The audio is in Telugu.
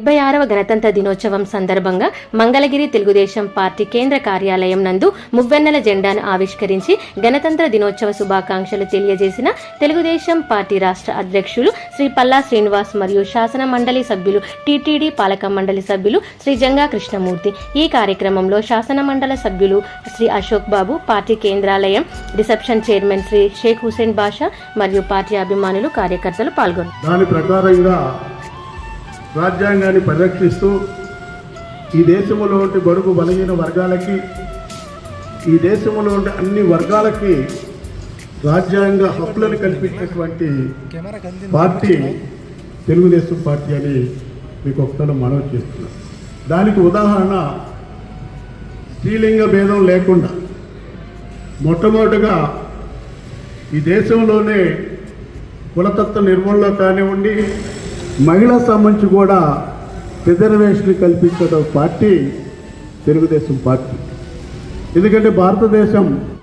డెబ్బై ఆరవ గణతంత్ర దినోత్సవం సందర్భంగా మంగళగిరి తెలుగుదేశం పార్టీ కేంద్ర కార్యాలయం నందు మువ్వెన్నెల జెండాను ఆవిష్కరించి గణతంత్ర దినోత్సవ శుభాకాంక్షలు తెలియజేసిన తెలుగుదేశం పార్టీ రాష్ట్ర అధ్యక్షులు శ్రీ పల్లా శ్రీనివాస్ మరియు శాసన మండలి సభ్యులు టీటీడీ పాలక మండలి సభ్యులు శ్రీ జంగా కృష్ణమూర్తి. ఈ కార్యక్రమంలో శాసన మండల సభ్యులు శ్రీ అశోక్ బాబు పార్టీ కేంద్రాలయం రిసెప్షన్ చైర్మన్ శ్రీ షేక్ హుసేన్ బాషా మరియు పార్టీ అభిమానులు కార్యకర్తలు పాల్గొన్నారు. రాజ్యాంగాన్ని పరిరక్షిస్తూ ఈ దేశంలో ఉండే బడుగు బలహీన వర్గాలకి ఈ దేశంలో ఉండే అన్ని వర్గాలకి రాజ్యాంగ హక్కులను కల్పించినటువంటి పార్టీ తెలుగుదేశం పార్టీ అని మీకు ఒకసారి మనవి చేస్తున్నాం. దానికి ఉదాహరణ స్త్రీలింగ భేదం లేకుండా మొట్టమొదటిగా ఈ దేశంలోనే కులతత్వ నిర్మూలన కానివ్వండి మహిళా సంబంధించి కూడా రిజర్వేషన్ కల్పించడం పార్టీ తెలుగుదేశం పార్టీ. ఎందుకంటే భారతదేశం